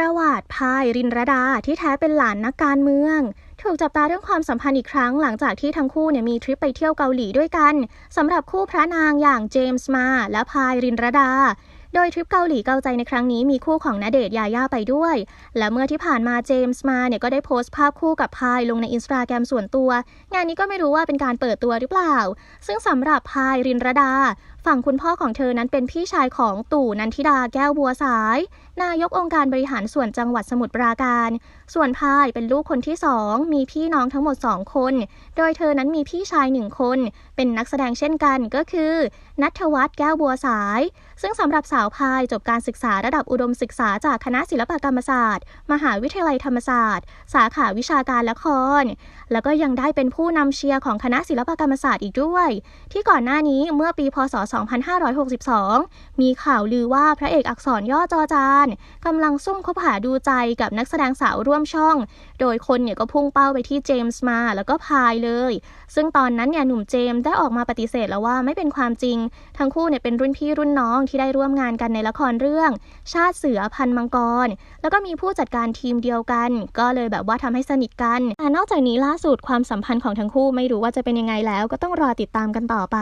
ประวัติพายรินรดาที่แท้เป็นหลานนักการเมือง ถูกจับตาเรื่องความสัมพันธ์อีกครั้งหลังจากที่ทั้งคู่เนี่ยมีทริปไปเที่ยวเกาหลีด้วยกันสำหรับคู่พระนางอย่างเจมส์มาและพายรินรดาโดยทริปเกาหลีเกาใจในครั้งนี้มีคู่ของณเดชน์ยาย่าไปด้วย และเมื่อที่ผ่านมาเจมส์มาเนี่ยก็ได้โพสต์ภาพคู่กับพายลงในอินสตาแกรมส่วนตัว งานนี้ก็ไม่รู้ว่าเป็นการเปิดตัวหรือเปล่า ซึ่งสำหรับพายรินรดา ฝั่งคุณพ่อของเธอนั้นเป็นพี่ชายของตู่นันทิดาแก้วบัวสาย นายกองค์การบริหารส่วนจังหวัดสมุทรปราการ ส่วนพายเป็นลูกคนที่สอง มีพี่น้องทั้งหมด2คน โดยเธอนั้นมีพี่ชายหนึ่งคน เป็นนักแสดงเช่นกันก็คือนัทวัฒน์แก้วบัวสาย ซึ่งสำหรับสาวพายจบการศึกษาระดับอุดมศึกษาจากคณะศิลปกรรมศาสตร์ มหาวิทยาลัยธรรมศาสตร์ สาขาวิชาการละคร แล้วก็ยังได้เป็นผู้นำเชียร์ของคณะศิลปกรรมศาสตร์อีกด้วย ที่ก่อนหน้านี้เมื่อปีพศ2562 มีข่าวลือว่าพระเอกอักษรย่อจอจานกำลังซุ่มคบหาดูใจกับนักแสดงสาวร่วมช่อง โดยคนเนี่ยก็พุ่งเป้าไปที่เจมส์มาแล้วก็พายเลย ซึ่งตอนนั้นเนี่ยหนุ่มเจมส์ได้ออกมาปฏิเสธแล้วว่าไม่เป็นความจริง ทั้งคู่เนี่ยเป็นรุ่นพี่รุ่นน้องที่ได้ร่วมงานกันในละครเรื่อง ชาติเสือพันมังกร แล้วก็มีผู้จัดการทีมเดียวกัน ก็เลยแบบว่าทำให้สนิทกันแต่นอกจากนี้ล่าสุดความสัมพันธ์ของทั้งคู่ไม่รู้ว่าจะเป็นยังไงแล้วก็ต้องรอติดตามกันต่อไป